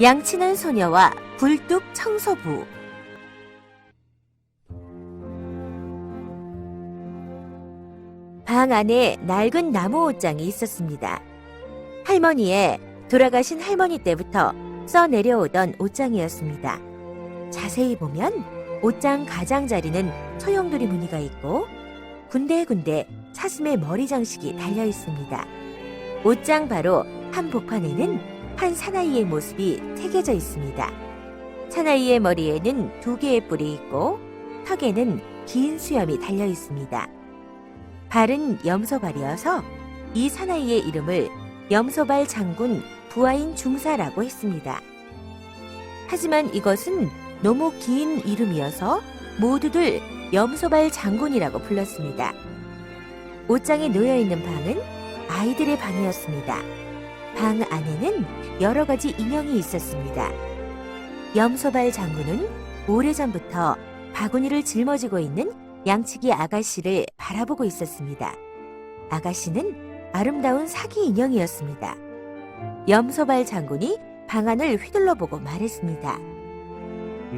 양치는 소녀와 굴뚝 청소부 방 안에 낡은 나무 옷장이 있었습니다. 할머니의 돌아가신 할머니 때부터 써 내려오던 옷장이었습니다. 자세히 보면 옷장 가장자리는 소용돌이 무늬가 있고 군데군데 사슴의 머리 장식이 달려 있습니다. 옷장 바로 한 복판에는 한 사나이의 모습이 새겨져 있습니다. 사나이의 머리에는 두 개의 뿔이 있고 턱에는 긴 수염이 달려 있습니다. 발은 염소발이어서 이 사나이의 이름을 염소발 장군 부하인 중사라고 했습니다. 하지만 이것은 너무 긴 이름이어서 모두들 염소발 장군이라고 불렀습니다. 옷장에 놓여 있는 방은 아이들의 방이었습니다. 방 안에는 여러 가지 인형이 있었습니다. 염소발 장군은 오래전부터 바구니를 짊어지고 있는 양치기 아가씨를 바라보고 있었습니다. 아가씨는 아름다운 사기 인형이었습니다. 염소발 장군이 방안을 휘둘러 보고 말했습니다.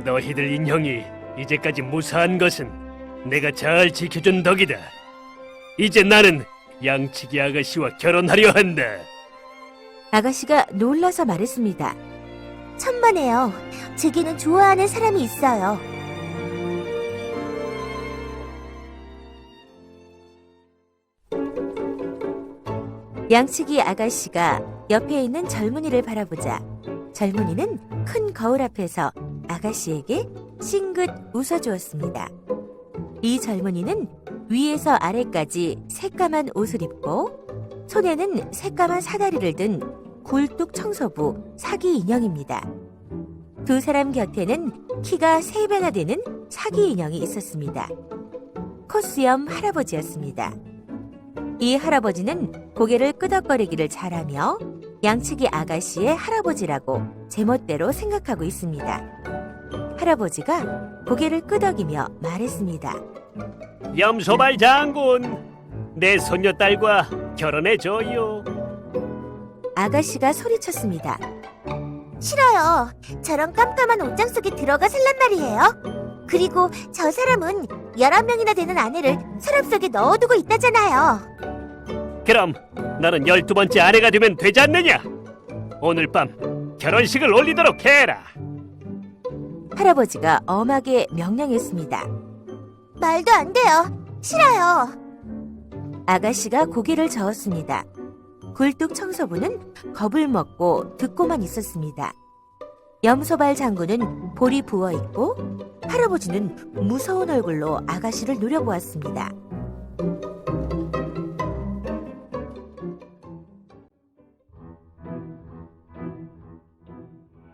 너희들 인형이 이제까지 무사한 것은 내가 잘 지켜준 덕이다. 이제 나는 양치기 아가씨와 결혼하려 한다. 아가씨가 놀라서 말했습니다. 천만에요. 제게는 좋아하는 사람이 있어요. 양치기 아가씨가 옆에 있는 젊은이를 바라보자 젊은이는 큰 거울 앞에서 아가씨에게 싱긋 웃어주었습니다. 이 젊은이는 위에서 아래까지 새까만 옷을 입고 손에는 새까만 사다리를 든 굴뚝 청소부 사기 인형입니다. 두 사람 곁에는 키가 세배나 되는 사기 인형이 있었습니다. 코스염 할아버지였습니다. 이 할아버지는 고개를 끄덕거리기를 잘하며 양치기 아가씨의 할아버지라고 제멋대로 생각하고 있습니다. 할아버지가 고개를 끄덕이며 말했습니다. 염소발 장군, 내 손녀딸과 결혼해줘요. 아가씨가 소리쳤습니다. 싫어요. 저런 깜깜한 옷장 속에 들어가 살란 말이에요. 그리고 저 사람은 11명이나 되는 아내를 서랍 속에 넣어두고 있다잖아요. 그럼 너는 열두 번째 아내가 되면 되지 않느냐? 오늘 밤 결혼식을 올리도록 해라. 할아버지가 엄하게 명령했습니다. 말도 안 돼요. 싫어요. 아가씨가 고개를 저었습니다. 굴뚝 청소부는 겁을 먹고 듣고만 있었습니다. 염소발 장군은 볼이 부어 있고 할아버지는 무서운 얼굴로 아가씨를 노려보았습니다.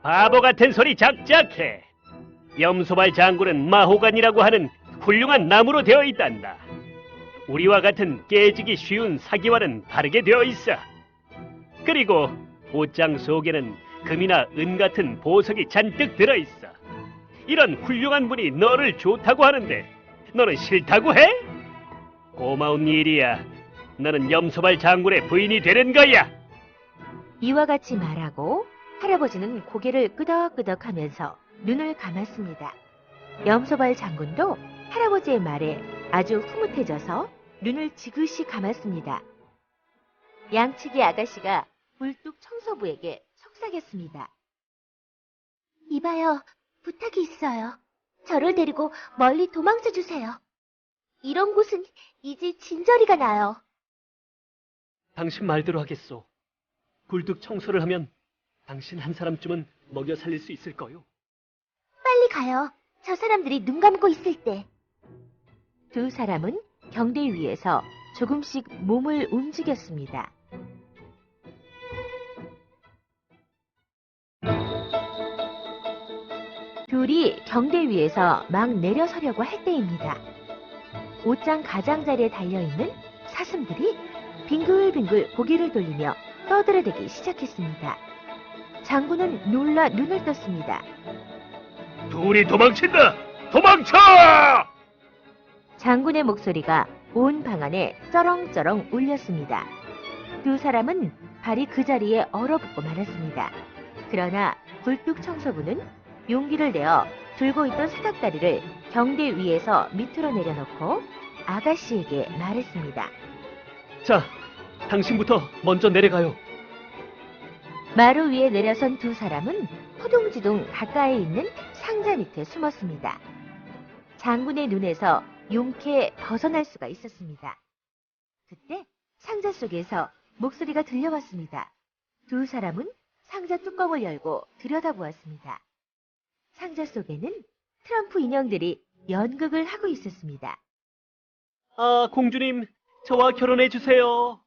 바보 같은 소리 작작해. 염소발 장군은 마호간이라고 하는 훌륭한 나무로 되어 있단다. 우리와 같은 깨지기 쉬운 사기와는 다르게 되어 있어. 그리고 옷장 속에는 금이나 은 같은 보석이 잔뜩 들어 있어. 이런 훌륭한 분이 너를 좋다고 하는데 너는 싫다고 해? 고마운 일이야. 너는 염소발 장군의 부인이 되는 거야. 이와 같이 말하고 할아버지는 고개를 끄덕끄덕 하면서 눈을 감았습니다. 염소발 장군도 할아버지의 말에 아주 흐뭇해져서 눈을 지그시 감았습니다. 양치기 아가씨가 불뚝 청소부에게 속삭였습니다. 이봐요, 부탁이 있어요. 저를 데리고 멀리 도망쳐 주세요. 이런 곳은 이제 진저리가 나요. 당신 말대로 하겠소. 굴뚝 청소를 하면 당신 한 사람쯤은 먹여 살릴 수 있을 거요. 빨리 가요. 저 사람들이 눈 감고 있을 때. 두 사람은 경대 위에서 조금씩 몸을 움직였습니다. 둘이 경대 위에서 막 내려서려고 할 때입니다. 옷장 가장자리에 달려있는 사슴들이 빙글빙글 고개를 돌리며 떠들어대기 시작했습니다. 장군은 놀라 눈을 떴습니다. 둘이 도망친다! 도망쳐! 장군의 목소리가 온 방 안에 쩌렁쩌렁 울렸습니다. 두 사람은 발이 그 자리에 얼어붙고 말았습니다. 그러나 굴뚝 청소부는 용기를 내어 들고 있던 사닥다리를 경대 위에서 밑으로 내려놓고 아가씨에게 말했습니다. 자, 당신부터 먼저 내려가요. 마루 위에 내려선 두 사람은 호둥지둥 가까이 있는 상자 밑에 숨었습니다. 장군의 눈에서 용케 벗어날 수가 있었습니다. 그때 상자 속에서 목소리가 들려왔습니다. 두 사람은 상자 뚜껑을 열고 들여다보았습니다. 상자 속에는 트럼프 인형들이 연극을 하고 있었습니다. 아, 공주님, 저와 결혼해 주세요.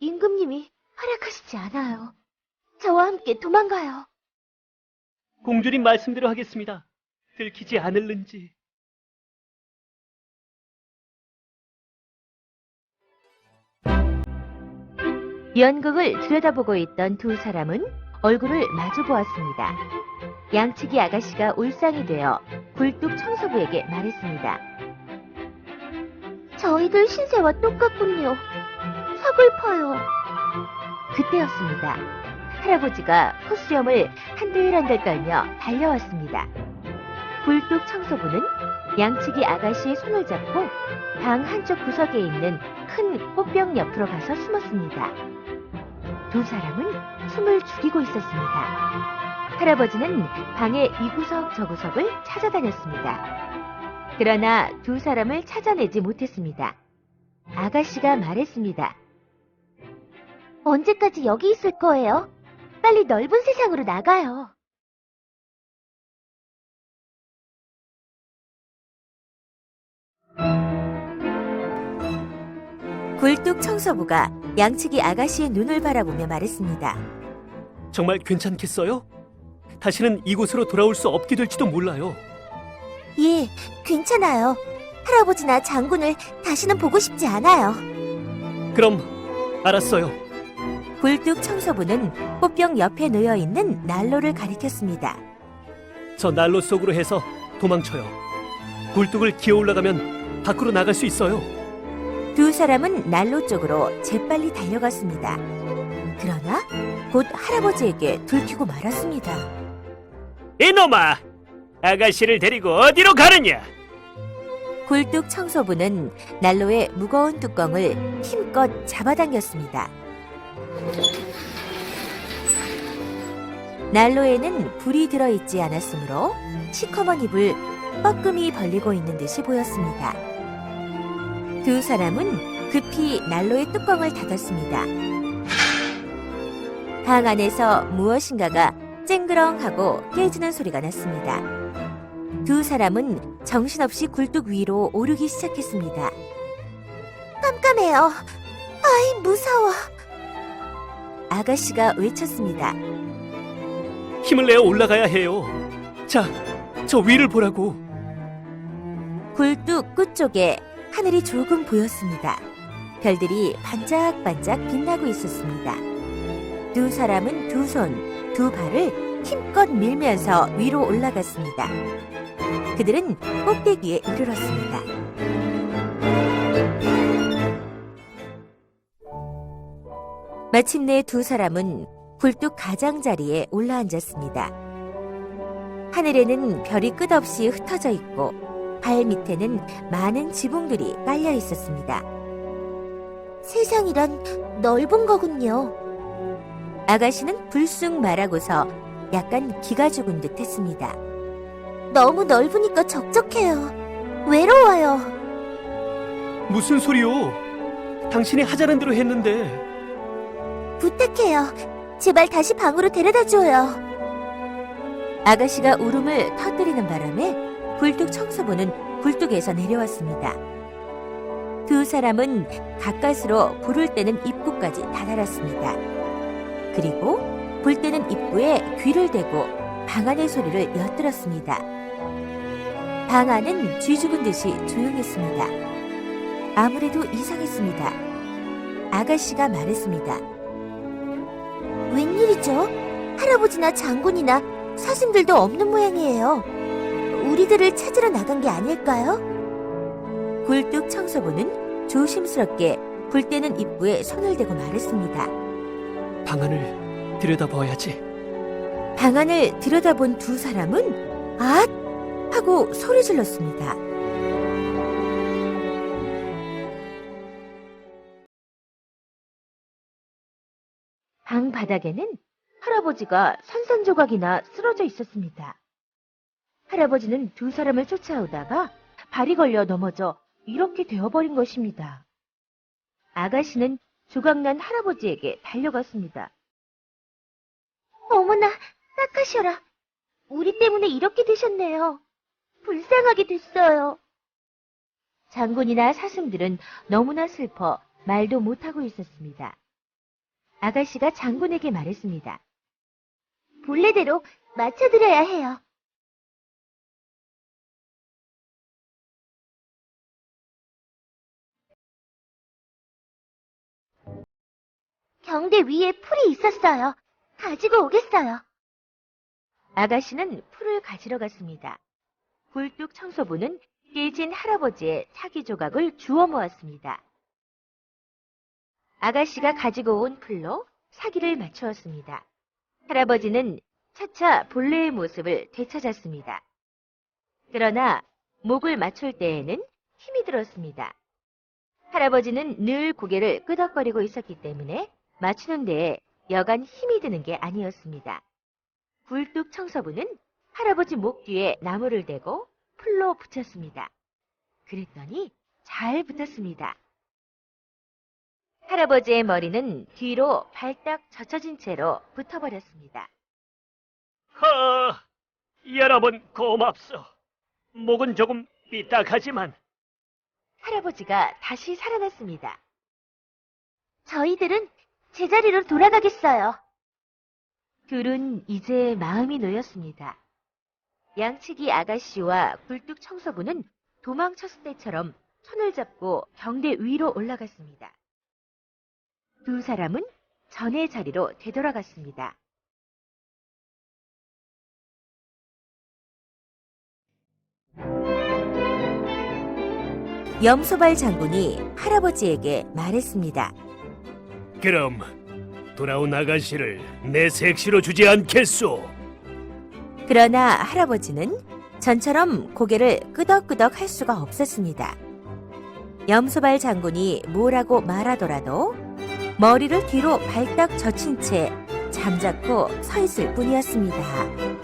임금님이 허락하시지 않아요. 저와 함께 도망가요. 공주님 말씀대로 하겠습니다. 들키지 않을는지. 연극을 들여다보고 있던 두 사람은 얼굴을 마주 보았습니다. 양치기 아가씨가 울상이 되어 굴뚝 청소부에게 말했습니다. 저희들 신세와 똑같군요. 서글퍼요. 그때였습니다. 할아버지가 코수염을 한들한들 떨며 달려왔습니다. 굴뚝 청소부는 양치기 아가씨의 손을 잡고 방 한쪽 구석에 있는 큰 꽃병 옆으로 가서 숨었습니다. 두 사람은 숨을 죽이고 있었습니다. 할아버지는 방의 이 구석 저 구석을 찾아다녔습니다. 그러나 두 사람을 찾아내지 못했습니다. 아가씨가 말했습니다. 언제까지 여기 있을 거예요? 빨리 넓은 세상으로 나가요. 굴뚝 청소부가 양치기 아가씨의 눈을 바라보며 말했습니다. 정말 괜찮겠어요? 다시는 이곳으로 돌아올 수 없게 될지도 몰라요. 예, 괜찮아요. 할아버지나 장군을 다시는 보고 싶지 않아요. 그럼 알았어요. 굴뚝 청소부는 꽃병 옆에 놓여 있는 난로를 가리켰습니다. 저 난로 속으로 해서 도망쳐요. 굴뚝을 기어 올라가면 밖으로 나갈 수 있어요. 두 사람은 난로 쪽으로 재빨리 달려갔습니다. 그러나 곧 할아버지에게 들키고 말았습니다. 이놈아! 아가씨를 데리고 어디로 가느냐? 굴뚝 청소부는 난로의 무거운 뚜껑을 힘껏 잡아당겼습니다. 난로에는 불이 들어있지 않았으므로 시커먼 입을 뻐끔히 벌리고 있는 듯이 보였습니다. 두 사람은 급히 난로의 뚜껑을 닫았습니다. 방 안에서 무엇인가가 쨍그렁하고 깨지는 소리가 났습니다. 두 사람은 정신없이 굴뚝 위로 오르기 시작했습니다. 깜깜해요. 아이, 무서워. 아가씨가 외쳤습니다. 힘을 내어 올라가야 해요. 자, 저 위를 보라고. 굴뚝 끝쪽에 하늘이 조금 보였습니다. 별들이 반짝반짝 빛나고 있었습니다. 두 사람은 두 손, 두 발을 힘껏 밀면서 위로 올라갔습니다. 그들은 꼭대기에 이르렀습니다. 마침내 두 사람은 굴뚝 가장자리에 올라앉았습니다. 하늘에는 별이 끝없이 흩어져 있고 발 밑에는 많은 지붕들이 깔려 있었습니다. 세상이란 넓은 거군요. 아가씨는 불쑥 말하고서 약간 기가 죽은 듯 했습니다. 너무 넓으니까 적적해요. 외로워요. 무슨 소리요? 당신이 하자는 대로 했는데. 부탁해요. 제발 다시 방으로 데려다 줘요. 아가씨가 울음을 터뜨리는 바람에 굴뚝 청소부는 굴뚝에서 내려왔습니다. 두 사람은 가까스로 불을 때는 입구까지 다다랐습니다. 그리고 불 때는 입구에 귀를 대고 방 안의 소리를 엿들었습니다. 방 안은 쥐 죽은 듯이 조용했습니다. 아무래도 이상했습니다. 아가씨가 말했습니다. 웬일이죠? 할아버지나 장군이나 사슴들도 없는 모양이에요. 우리들을 찾으러 나간 게 아닐까요? 굴뚝 청소부는 조심스럽게 불 때는 입구에 손을 대고 말했습니다. 방 안을 들여다봐야지. 방안을 들여다본 두 사람은 앗! 하고 소리 질렀습니다. 방 바닥에는 할아버지가 산산조각이나 쓰러져 있었습니다. 할아버지는 두 사람을 쫓아오다가 발이 걸려 넘어져 이렇게 되어버린 것입니다. 아가씨는 조각난 할아버지에게 달려갔습니다. 어머나, 닦으셔라. 우리 때문에 이렇게 되셨네요. 불쌍하게 됐어요. 장군이나 사슴들은 너무나 슬퍼 말도 못하고 있었습니다. 아가씨가 장군에게 말했습니다. 본래대로 맞춰드려야 해요. 경대 위에 풀이 있었어요. 가지고 오겠어요. 아가씨는 풀을 가지러 갔습니다. 굴뚝 청소부는 깨진 할아버지의 사기 조각을 주워 모았습니다. 아가씨가 가지고 온 풀로 사기를 맞추었습니다. 할아버지는 차차 본래의 모습을 되찾았습니다. 그러나 목을 맞출 때에는 힘이 들었습니다. 할아버지는 늘 고개를 끄덕거리고 있었기 때문에 맞추는 데에 여간 힘이 드는 게 아니었습니다. 굴뚝 청소부는 할아버지 목 뒤에 나무를 대고 풀로 붙였습니다. 그랬더니 잘 붙었습니다. 할아버지의 머리는 뒤로 발딱 젖혀진 채로 붙어버렸습니다. 허, 여러분 고맙소. 목은 조금 삐딱하지만 할아버지가 다시 살아났습니다. 저희들은 제자리로 돌아가겠어요. 둘은 이제 마음이 놓였습니다. 양치기 아가씨와 굴뚝 청소부는 도망쳤을 때처럼 손을 잡고 경대 위로 올라갔습니다. 두 사람은 전의 자리로 되돌아갔습니다. 염소발 장군이 할아버지에게 말했습니다. 그럼 돌아온 아가씨를 내 색시로 주지 않겠소. 그러나 할아버지는 전처럼 고개를 끄덕끄덕 할 수가 없었습니다. 염소발 장군이 뭐라고 말하더라도 머리를 뒤로 발딱 젖힌 채 잠자코 서 있을 뿐이었습니다.